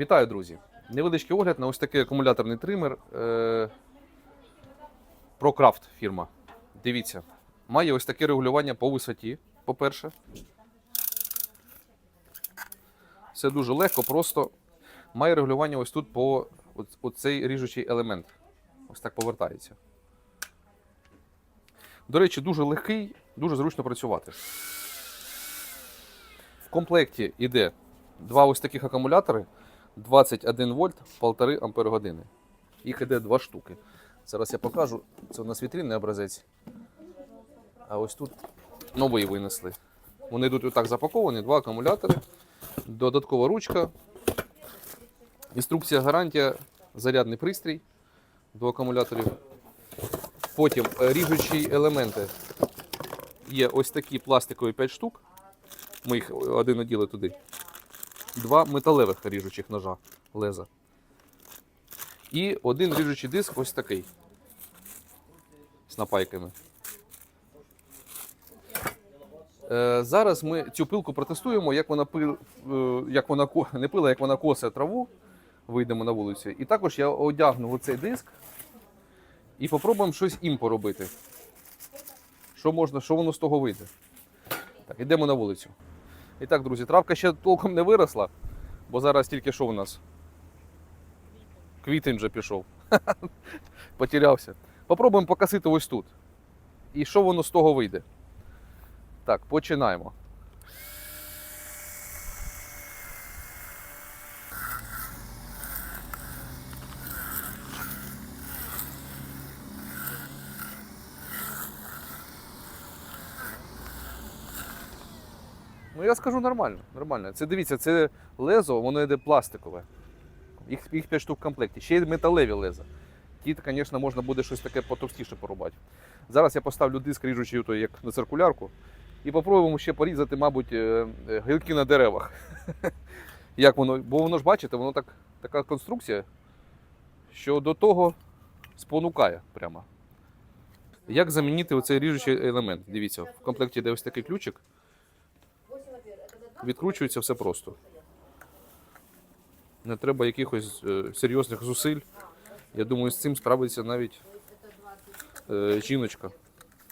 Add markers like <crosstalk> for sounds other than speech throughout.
Вітаю, друзі! Невеличкий огляд на ось такий акумуляторний тример е... ProCraft фірма. Дивіться, має ось таке регулювання по висоті, по-перше. Все дуже легко, просто має регулювання ось тут по оцей ріжучий елемент. Ось так повертається. До речі, дуже легкий, дуже зручно працювати. В комплекті йде два ось таких акумулятори 21 вольт, 1,5 ампер години. Їх іде два штуки. Зараз я покажу. Це у нас вітринний образець. А ось тут новий винесли. Вони йдуть отак запаковані, два акумулятори, додаткова ручка, інструкція гарантія, зарядний пристрій до акумуляторів. Потім е, ріжучі елементи. Є ось такі пластикові 5 штук. Ми їх один наділи туди. Два металевих ріжучих ножа леза. І один ріжучий диск ось такий. З напайками. Е, зараз ми цю пилку протестуємо, як вона пил, е, як вона не пила, як вона косе траву. Вийдемо на вулицю. І також я одягну оцей диск і попробуємо щось їм поробити. Що можна, що воно з того вийде. Так, йдемо на вулицю. І так, друзі, травка ще толком не виросла, бо зараз тільки що у нас. Квітень вже пішов. <laughs> Потерявся. Попробуємо покосити ось тут. І що воно з того вийде. Так, починаємо. Ну я скажу нормально, нормально. Це дивіться, це лезо, воно йде пластикове. Їх, їх 5 штук в комплекті. Ще й металеві леза. Ті, звісно, можна буде щось таке потовстіше порубати. Зараз я поставлю диск ріжучий як на циркулярку. І попробуємо ще порізати, мабуть, е, е, гілки на деревах. <laughs> Як воно, бо воно ж бачите, воно так, така конструкція, що до того спонукає прямо. Як замінити оцей ріжучий елемент? Дивіться, в комплекті йде ось такий ключик. Відкручується все просто. Не треба якихось е, серйозних зусиль. Я думаю, з цим справиться навіть е, жіночка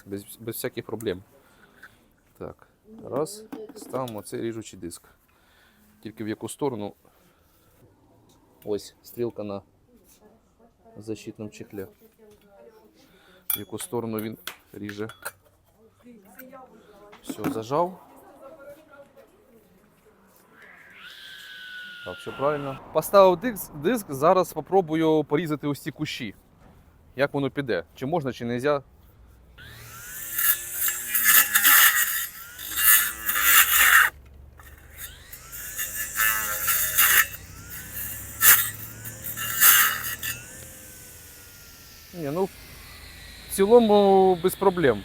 без, без всяких проблем. Так, раз, ставимо цей ріжучий диск. Тільки в яку сторону. Ось стрілка на защитному чехлі. В яку сторону він ріже. Все, зажав. Так, все правильно. Поставив диск, диск, зараз спробую порізати ось ці кущі. Як воно піде? Чи можна, чи не можна. Ні, ну в цілому без проблем.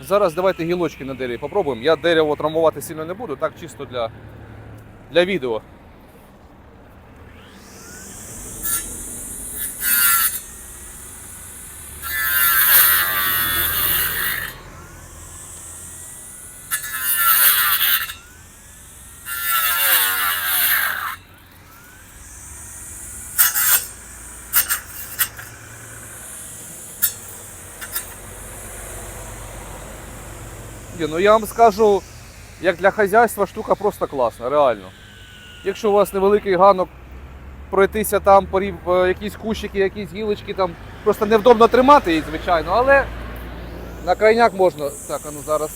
Зараз давайте гілочки на дереві попробуємо. Я дерево травмувати сильно не буду, так чисто для, для відео. Ні, ну я вам скажу, як для хазяйства штука просто класна, реально. Якщо у вас невеликий ганок, пройтися там, порів, е, якісь кущики, якісь гілочки, там просто невдобно тримати їх, звичайно, але на крайняк можна. Так, а ну зараз.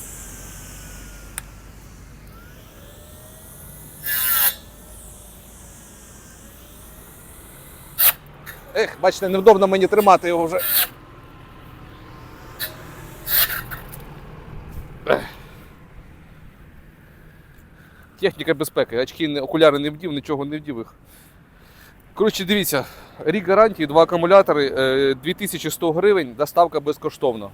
Ех, бачите, невдобно мені тримати його вже. Техніка безпеки. Очки, окуляри не вдів, нічого не вдів їх. Коротше, дивіться, рік гарантії, два акумулятори, е, 2100 гривень, доставка безкоштовна.